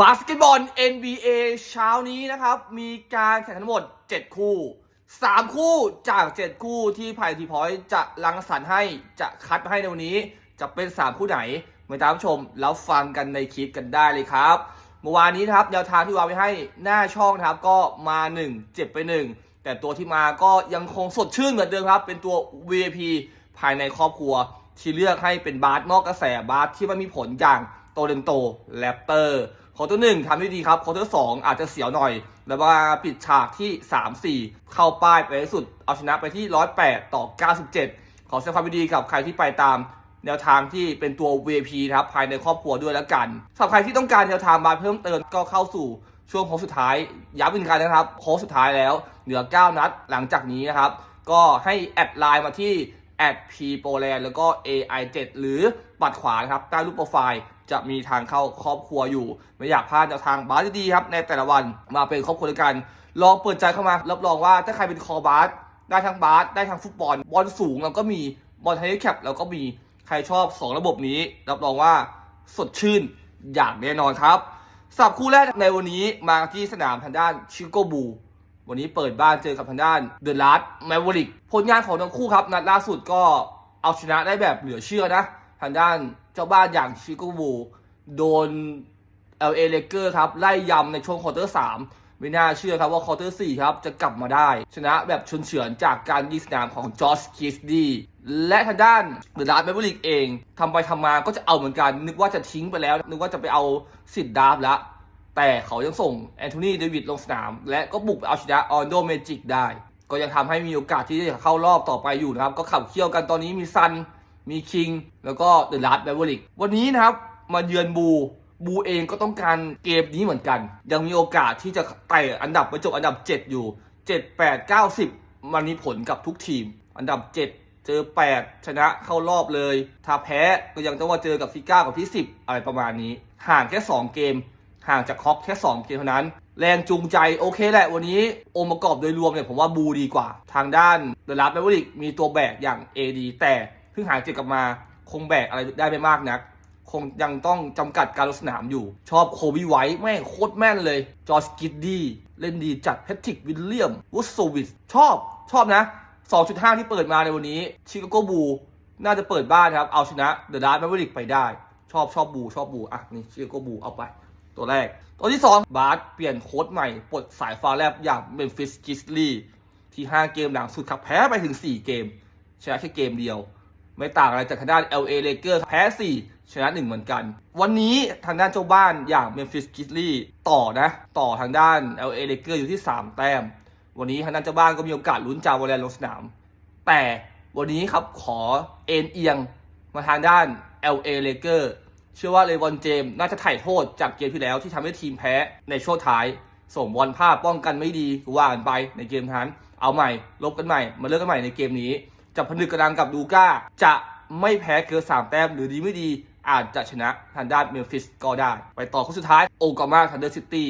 บาสเกตบอล NBA เช้านี้นะครับ มีการแข่งขันทั้งหมด 7 คู่ 3 คู่จาก 7 คู่ที่ไผ่ทีพอยต์จะรังสรรค์ให้จะคัดให้ในวันนี้ จะเป็น 3 คู่ไหนมาตามชมแล้วฟังกันในคลิปกันได้เลยครับ เมื่อวานนี้นะครับแนวทางที่วางไว้ให้หน้าช่องนะครับก็มา 1 เจ็บไป 1 แต่ตัวที่มาก็ยังคงสดชื่นเหมือนเดิมครับ เป็นตัว VIP ภายในครอบครัว ที่เลือกให้เป็นบาสนอกกระแสบาสที่มันมีผลอย่างโตเลนโตแรปเตอร์ คอร์เตอร์หนึ่งทำได้ดีครับคอร์เตอร์สองอาจจะเสียวหน่อย แล้วมาปิดฉากที่ 3-4 เข้าป้ายไปสุด เอาชนะไปที่ 108 ต่อ 97 ขอแสดงความยินดีกับใครที่ไปตามแนวทางที่เป็นตัว VIP นะครับภายในครอบครัวด้วยแล้วกันสำหรับใครที่ต้องการแนวทางมาเพิ่มเติมก็เข้าสู่ช่วงโค้งสุดท้ายย้ำอีกครั้งนะครับโค้งสุดท้ายแล้วเหลือ 9 นัดหลังจากนี้นะครับ ก็ให้แอดไลน์มาที่ p p o l a n d แล้วก็ AI 7 หรือปัดขวาครับใต้รูปโปรไฟล์จะมีทางเข้าครอบครัวอยู่ ไม่อยากพลาดแนวทางบาสดีครับในแต่ละวันมาเป็นครอบครัวด้วยกัน ลองเปิดใจเข้ามารับรองว่าถ้าใครเป็นคอบาสได้ทั้งบาสได้ทั้งฟุตบอล บอลสูงเราก็มีบอลไฮแคปเราก็มีใครชอบ 2 ระบบนี้ รับรองว่าสดชื่นอย่างแน่นอนครับสับคู่แรกในวันนี้มาที่สนามทางด้านชิโกบู วันนี้เปิดบ้านเจอกับทางด้านเดอะลัสแมวริกผลงานของทั้งคู่ครับนัดล่าสุดก็เอาชนะได้แบบเหลือเชื่อนะ ทางด้านเจ้าบ้านอย่างชิโกบูโดน LA l a k e r ครับ ไล่ยำในช่วงควอเตอร์ 3 ไม่น่าเชื่อครับว่าควอเตอร์ 4 ครับ จะกลับมาได้ ชนะแบบชนเฉือนจากการยิงสนามของจอร์จคิสดีและทางด้านเดอะลัสแมวริกเองทำไปทำมาก็จะเอาเหมือนกัน นึกว่าจะทิ้งไปแล้ว นึกว่าจะไปเอาสิทธิ์ดาบแล้ว แต่เขายังส่งแอนโทนีเดวิดลงสนาม และก็บุกเอาชนะออนโดเมจิกได้ ก็ยังทำให้มีโอกาสที่จะเข้ารอบต่อไปอยู่นะครับ ก็ขับเคี่ยวกันตอนนี้มีซัน มีคิง แล้วก็เดอะลัสแบเวอริกวันนี้นะครับมาเยือนบูบูเองก็ต้องการเกมนี้เหมือนกัน ยังมีโอกาสที่จะไต่อันดับไปจบอันดับ 7 อยู่ 7 8 9 10 มันมีผลกับทุกทีม อันดับ 7 เจอ 8 ชนะเข้ารอบเลย ถ้าแพ้ก็ยังต้องมาเจอกับที่9กับที่ 10 อะไรประมาณนี้ ห่างแค่ 2 เกม ห่างจากฮอกแค่ 2 เกมเท่านั้น แรงจูงใจโอเคแหละวันนี้องค์ประกอบโดยรวมเนี่ยผมว่าบูดีกว่า ทางด้านเดอะลัสแมวริกมีตัวแบกอย่าง AD แต่เพิ่งหายเจ็บกลับมาคงแบกอะไรได้ไม่มากนัก คงยังต้องจำกัดการลงสนามอยู่ ชอบโคบีไวท์แม่งโคตรแม่นเลย จอร์จกิดดี้เล่นดีจัดแพทริกวิลเลียมวูดโซวิสชอบชอบนะ 2.5 ที่เปิดมาในวันนี้ชิคาโกบูน่าจะเปิดบ้านครับ เอาชนะเดอะดาร์แมวริกไปได้ ชอบชอบบูชอบบูอะนี่ชิคาโกบูเอาไป ตัวแรก ตัวที่ 2 บาร์สเปลี่ยนโค้ดใหม่ปลดสายฟ้าแลบอย่างเมมฟิสกิสลีที่ 5 เกมหลังสุดครับแพ้ไปถึง 4 เกม ชนะแค่เกมเดียว ไม่ต่างอะไรจากทางด้าน LA Lakers แพ้ 4 ชนะ 1 เหมือนกัน วันนี้ทางด้านเจ้าบ้านอย่าง Memphis Grizzlies ต่อนะ ต่อทางด้าน LA Lakers อยู่ที่ 3 แต้ม วันนี้ทางด้านเจ้าบ้านก็มีโอกาสลุ้นจาวอลเลนลงสนาม แต่วันนี้ครับขอเอ็นเอียงมาทางด้าน LA Lakers เชื่อว่าเลวอนเจมส์น่าจะถ่ายโทษจากเกมที่แล้วที่ทำให้ทีมแพ้ในช่วงท้าย ส่งบอลพลาดป้องกันไม่ดีกว่ากันไปในเกมนั้น เอาใหม่ ลบกันใหม่ มาเลิกกันใหม่ในเกมนี้จะผนึกกระดังกับดูก้า จะไม่แพ้เกินสามแต้มหรือดีไม่ดีอาจจะชนะทางด้านเมลฟิสก็ได้ ไปต่อคู่สุดท้ายโอกามาทันเดอร์ซิตี้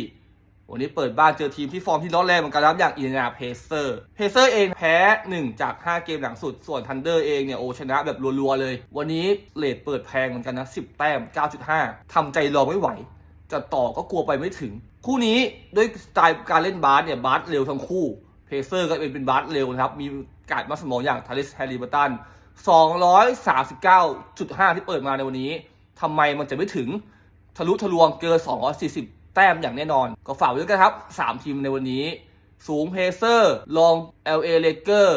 วันนี้เปิดบ้านเจอทีมที่ฟอร์มที่ร้อนแรงเหมือนกันครับอย่างอินเดียนาเพเซอร์เพเซอร์เองแพ้ 1 จาก 5 เกมหลังสุด ส่วนทันเดอร์เองเนี่ยโอชนะแบบรัวๆเลย วันนี้เลทเปิดแพงเหมือนกันนะ 10 แต้ม 9.5ทำใจรอไม่ไหว จะต่อก็กลัวไปไม่ถึง คู่นี้ด้วยสไตล์การเล่นบาสเนี่ยบาสเร็วทั้งคู่เพเซอร์ก็เป็นเป็นบาสเร็วนะครับมีการมาสมองอย่างทาริสแฮร์ริบัตัน239.5 ที่เปิดมาในวันนี้ทำไมมันจะไม่ถึงทะลุทะลวงเกิน240 แต้มอย่างแน่นอน ก็ฝากไว้ด้วยกันครับ 3 ทีมในวันนี้ สูงเพเซอร์ลอง LA l a k e r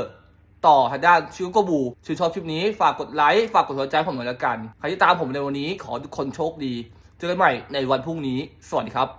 ต่อทางด้านชิวโกบูชื่นชอบคลิปนี้ฝากกดไลค์ ฝากกดหัวใจผมหน่อยละกัน ใครที่ตามผมในวันนี้ขอทุกคนโชคดี เจอกันใหม่ในวันพรุ่งนี้ สวัสดีครับ